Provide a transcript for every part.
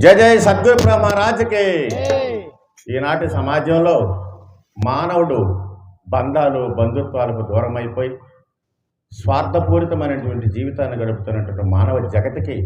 జయ జయ సద్గురు బ్రహ్మరాజుకి ఈనాటి సమాజంలో మానవుడు బంధాలు బంధుత్వాలకు దూరం అయిపోయి స్వార్థపూరితమైనటువంటి జీవితాన్ని గడుపుతున్నటువంటి మానవ జగతికి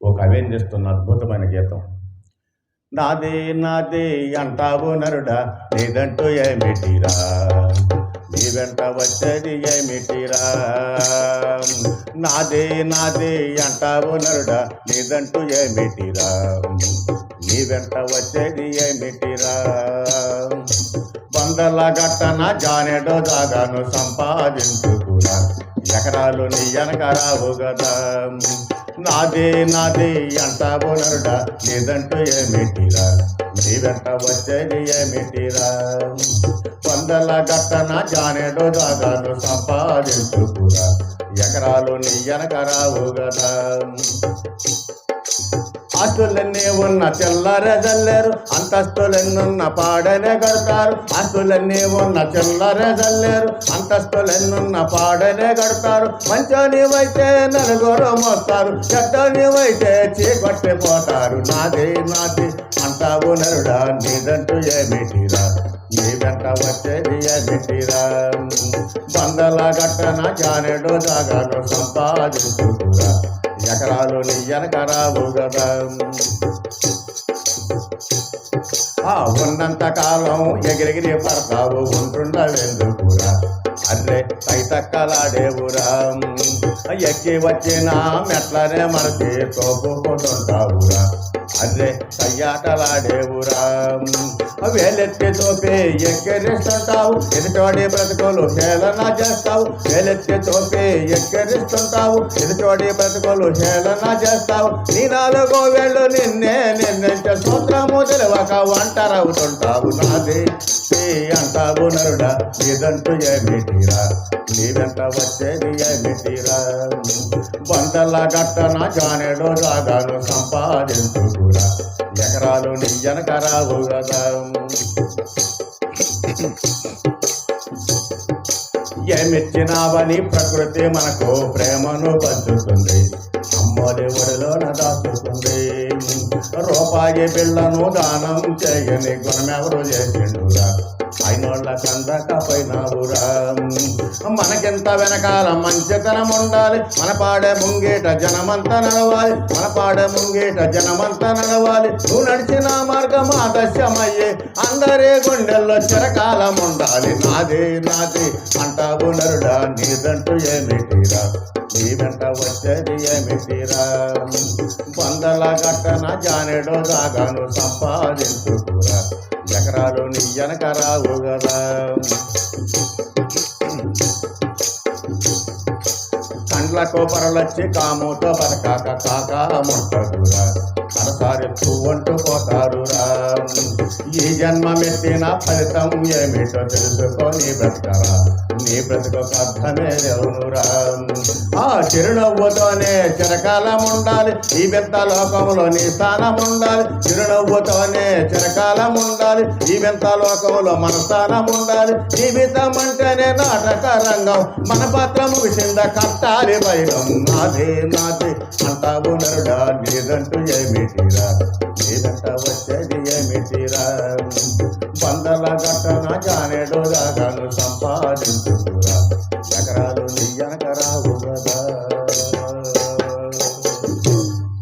ఒక అవేందిస్తున్న అద్భుతమైన గీతం. నాదే నాదే అంటావు నరుడా లేదంటూ ఏమిటిరా? నీ వెంట వచ్చేది ఏమిటిరా? నాదే నాదే అంటావు నరుడా నీదంటూ ఏమిటిరా? నీ వెంట వచ్చేది ఏమిటిరా? వందల గట్టన జానెడో దాగాను సంపాదించుకురా ఎకరాలు నీ వెనక రావు కదా నాదే నాదే అంటావు నరుడా లేదంటూ ఏమిటిరా? నీ వెంట వచ్చేది ఏమిటిరా? వందల గట్టన జానేడు దాగాను సంపాదించుకురా. ఎకరాలు నీ ఎనకరావు కదా ఆస్తులన్నీ ఉన్న తెల్లరే జల్లేరు అంతస్తులెన్నున్న పాడనే కడతారు. ఆస్తులన్నీ ఉన్న తెల్లరే జల్లేరు అంతస్తులెన్నున్న పాడనే కడతారు. మంచోనివైతే నలుగురు మోస్తారు చెడ్డనివైతే చీకొట్టిపోతారు నాదే నాది అంటావు నరుడా నీదంటూ ఏమిటిరా? నీ వెంట వచ్చేది ఏమిటిరా? బందల గట్టన జానెడు జాగాను సంపాదించుకురా. ఎకరాలు నీ కదా. ఆ ఉన్నంత కాలం ఎగిరెగిరి పడతావు ఉంటుండవెందుకురా? అర్రే తైతక్కలాడేవురా? ఎక్కి వచ్చిన మెట్లనే మనకి తోపుకుంటుంటావురా. Array కయ్యాటలాడేవురా వేలెత్తితో pay ఎక్కిరిస్తుంటావు. ఎదుటోడి బ్రతుకులు హేళన చేస్తావు. వేలెత్తి పే ఎక్కిరిస్తుంటావు. ఎదుటోడి బ్రతుకులు హేళన చేస్తావు. నీ నాలుగో వేళ్ళు నిన్నే నిన్నెంటే సూత్రము తెలియక వంటరవుతుంటావు నాది. అంటావు నరుడా నీదంటూ ఏమిటిరా? నీ వెంట వచ్చేది ఏమిటిరా? బందల గట్టన జానెడు రాగాను సంపాదించుకురా. ఎకరాలు నీ వెనక రావు కదా ఏమిచ్చినావని ప్రకృతి మనకు ప్రేమను పంచుతుంది. అమ్మోడి ఒడిలోన దాచుతుంది రూపాయి బిళ్ళను దానం చేయని గుణమెవరు చేసిండుగా అయినోళ్ళ కందక మనకెంత వెనకాల మంచితనం ఉండాలి. మన పాడే ముంగేట జనమంతా నడవాలి. మన పాడే ముంగేట జనమంతా నడవాలి. నువ్వు నడిచిన మార్గం ఆదర్శమయ్యే. అందరే గుండెల్లో చిరకాలం ఉండాలి. నాదే నాదే అంటావు నరుడా నీదంటూ ఏమిటిరా? నీ వెంట వచ్చేది ఏమిటిరా? వందల గట్టన జానెడో దాగాను సంపాదించుకురా. ఎకరాలు నీ వెనక రావు కదా. కండ్లకు పరలొచ్చి కాముతో బతకాక కాక ముట్టదురా కరసారి పువ్వంటూ పోతారురా ఈ జన్మమెత్తిన ఫలితం ఏమిటో తెలుసుకొని బ్రతకరా నీ బ్రతుకు అర్థమే లేవునురా ఆ చిరునవ్వుతోనే చిరకాలం ఉండాలి ఈ వింత లోకంలో నీ స్థానం ఉండాలి చిరునవ్వుతోనే చిరకాలం ఉండాలి ఈ వింత లోకంలో మన స్థానం ఉండాలి జీవితం అంటేనే నాటక రంగం. మన పాత్రము విసింద కట్టాలి వైరం నాదే నాదే. అంటావు నరుడా నీదంటూ ఏమిటిరా?